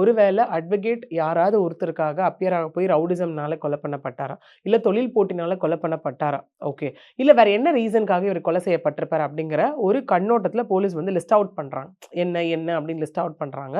ஒருவேளை அட்வொகேட் யாராவது ஒருத்தருக்காக அப்பியர் ஆக போய் ரவுடிசம்னால கொலை பண்ணப்பட்டாரா? இல்லை தொழில் போட்டினால கொலை பண்ணப்பட்டாரா? ஓகே இல்லை வேற என்ன ரீசனுக்காக இவர் கொலை செய்யப்பட்டிருப்பார் அப்படிங்கிற ஒரு கண்ணோட்டத்தில் போலீஸ் வந்து லிஸ்ட் அவுட் பண்ணுறாங்க என்ன என்ன அப்படின்னு லிஸ்ட் அவுட் பண்ணுறாங்க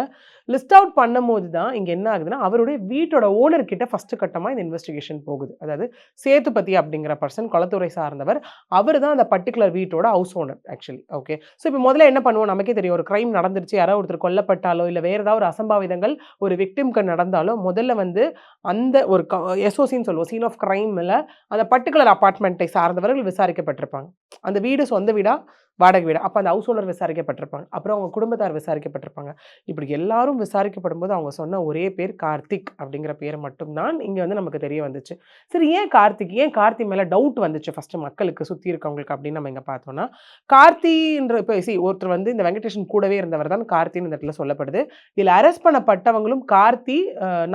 லிஸ்ட் அவுட் பண்ணும்போது தான் இங்கே என்ன ஆகுதுன்னா அவருடைய வீட்டோட ஓனர் கிட்ட ஃபஸ்ட்டு கட்டமாக இந்த இன்வெஸ்டிகேஷன் போகுது. அதாவது சேதுபதி அப்படிங்கிற பர்சன் குளத்துறை சார்ந்தவர் அவர் தான் அந்த பர்டிகுலர் வீட்டோட house owner actually okay so இப்போ முதல்ல என்ன பண்ணுவோம்? நமக்கே தெரியும் ஒரு கிரைம் நடந்துருச்சு. யாராவது ஒருத்தர் கொல்லப்பட்டாலோ இல்லை வேறு ஏதாவது ஒரு அசம்பாவிதங்கள் ஒரு விக்டிம்க்கு நடந்தாலும் முதல்ல வந்து அந்த ஒரு எஸ்ஓசின்னு சொல்லுவோம் சீன் ஆஃப் கிரைமில் அந்த பர்டிகுலர் அப்பார்ட்மெண்ட்டை சார்ந்தவர்கள் விசாரிக்கப்பட்டிருப்பாங்க. அந்த வீடு சொந்த வீடாக வாடகை வீடு. அப்போ அந்த ஹவுஸ் ஓனர் விசாரிக்கப்பட்டிருப்பாங்க. அப்புறம் அவங்க குடும்பத்தார் விசாரிக்கப்பட்டிருப்பாங்க. இப்படி எல்லாரும் விசாரிக்கப்படும் போது அவங்க சொன்ன ஒரே பேர் கார்த்திக் அப்படிங்கிற பேர் மட்டும்தான் இங்கே வந்து நமக்கு தெரிய வந்துச்சு. சரி ஏன் கார்த்திக்? ஏன் கார்த்தி மேலே டவுட் வந்துச்சு ஃபஸ்ட்டு மக்களுக்கு சுற்றி இருக்கவங்களுக்கு அப்படின்னு நம்ம இங்கே பார்த்தோம்னா கார்த்தின்ற இப்போ சி ஒருத்தர் வந்து இந்த வெங்கடேஷன் கூடவே இருந்தவர் தான் கார்த்தின்னு இந்த இடத்துல சொல்லப்படுது. இதில் அரெஸ்ட் பண்ணப்பட்டவங்களும் கார்த்தி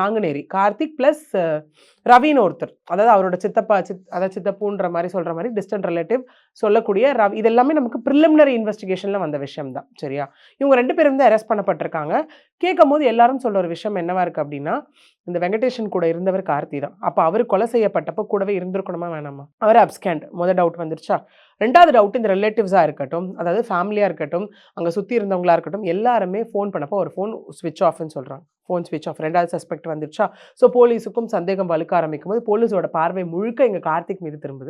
நாங்குநேரி. கார்த்திக் ப்ளஸ் ரவின்னு ஒருத்தர். அதாவது அவரோட சித்தப்பா சித் அதாவது சித்தப்பூன்ற மாதிரி சொல்கிற மாதிரி டிஸ்டன்ட் ரிலேட்டிவ் சொல்லக்கூடிய ரவி. இதெல்லாமே நமக்கு ப்ரிலிமினரி இன்வெஸ்டிகேஷனில் வந்த விஷயம் தான் சரியா? இவங்க ரெண்டு பேரும் வந்து அரெஸ்ட் பண்ணப்பட்டிருக்காங்க. கேட்கும் போது எல்லாரும் சொல்ல ஒரு விஷயம் என்னவா இருக்குது அப்படின்னா இந்த வெங்கடேஷன் கூட இருந்தவர் கார்த்தி தான். அப்போ அவர் கொலை செய்யப்பட்டப்போ கூடவே இருந்திருக்கணுமா வேணாமா? அவர் அப்ஸ்கேண்ட் முதல் டவுட் வந்துருச்சா? ரெண்டாவது டவுட் இந்த ரிலேட்டிவ்ஸாக இருக்கட்டும் அதாவது ஃபேமிலியாக இருக்கட்டும் அங்கே சுற்றி இருந்தவங்களாக இருக்கட்டும் எல்லாருமே ஃபோன் பண்ணப்போ ஒரு ஃபோன் ஸ்விட்ச் ஆஃப்னு சொல்கிறாங்க ஃபோன் ஸ்விட்ச் ஆஃப் ரெண்டாவது சஸ்பெக்ட் வந்துருச்சா? ஸோ போலீஸுக்கும் சந்தேகம் வலுக்க ஆரம்பிக்கும் போது போலீஸோட பார்வை முழுக்க இங்கே கார்த்திக் மீது திரும்புது.